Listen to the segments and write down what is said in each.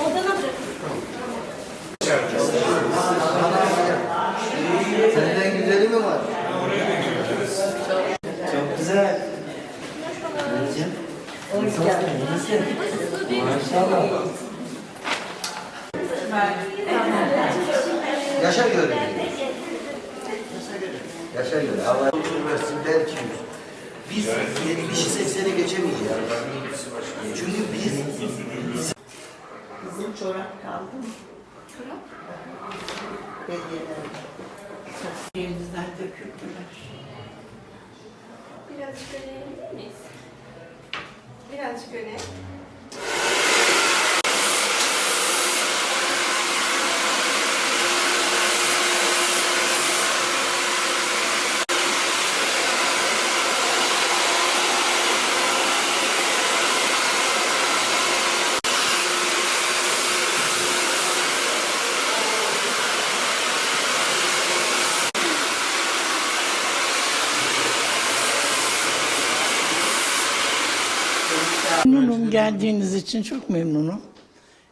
Odana bırakın. Senden güzeli mi var? Çok güzel. Anneciğim. Maşallah. Yaşa göre. Yaşa göre. Allah versin belki. Biz 70'i 80'i geçemeyiz çorap kaldı mı? Çorap. Belgeler. Elimizden döküldüler. Birazcık öne miyiz? Birazcık öne. Memnunum geldiğiniz için çok memnunum.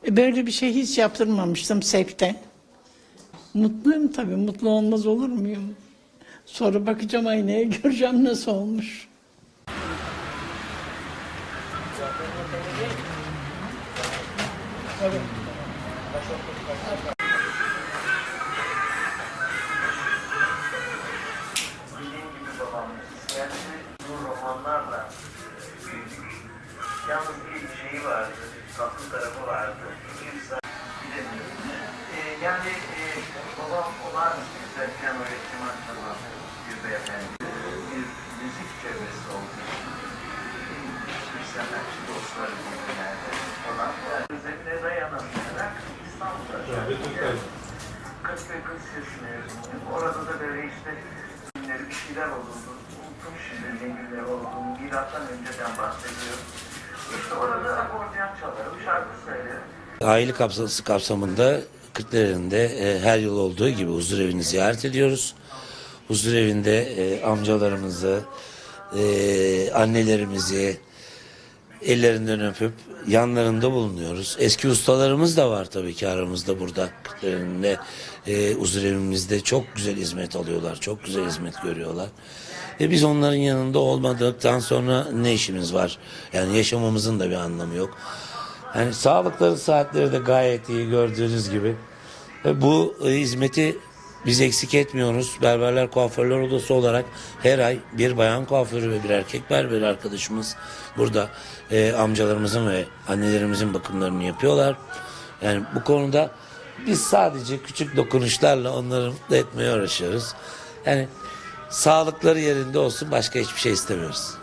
E, Böyle bir şey hiç yaptırmamıştım SEP'te. Mutluyum tabii. Mutlu olmaz olur muyum? Sonra bakacağım aynaya göreceğim nasıl olmuş. Dediğim gibi babamın kendisi bu romanlarla büyüdük. Yalnız bir şeyi vardı, tatlı tarafı vardı. Bilemiyorum. Ee, yani e, babam olağanüstü güzel piyano ve keman çalan bir beyefendi. Bir müzik çevresi için bir sanatçı dostları birbirlerde falan. Özellikle dayanamayarak İstanbul'da. Kadıköy Kız Lisesi mezunuyum. Orada da böyle işte günleri bir şeyler olurdu. Unuttum şimdi ne günler olduğunu. Milattan önceden bahsediyorum. Aile kapsası kapsamında Kırklareli'nde e, her yıl olduğu gibi huzur evini ziyaret ediyoruz. Huzur evinde e, amcalarımızı, e, annelerimizi ellerinden öpüp yanlarında bulunuyoruz. Eski ustalarımız da var tabii ki aramızda burada Kırklareli'nde e, huzur evimizde çok güzel hizmet alıyorlar, çok güzel hizmet görüyorlar. E biz onların yanında olmadıktan sonra ne işimiz var? Yani yaşamamızın da bir anlamı yok. Yani sağlıkları saatleri de gayet iyi gördüğünüz gibi. Ve bu e, hizmeti biz eksik etmiyoruz. Berberler kuaförler odası olarak her ay bir bayan kuaförü ve bir erkek berber arkadaşımız burada e, amcalarımızın ve annelerimizin bakımlarını yapıyorlar. Yani bu konuda biz sadece küçük dokunuşlarla onları mutlu etmeye uğraşıyoruz. Yani sağlıkları yerinde olsun başka hiçbir şey istemiyoruz.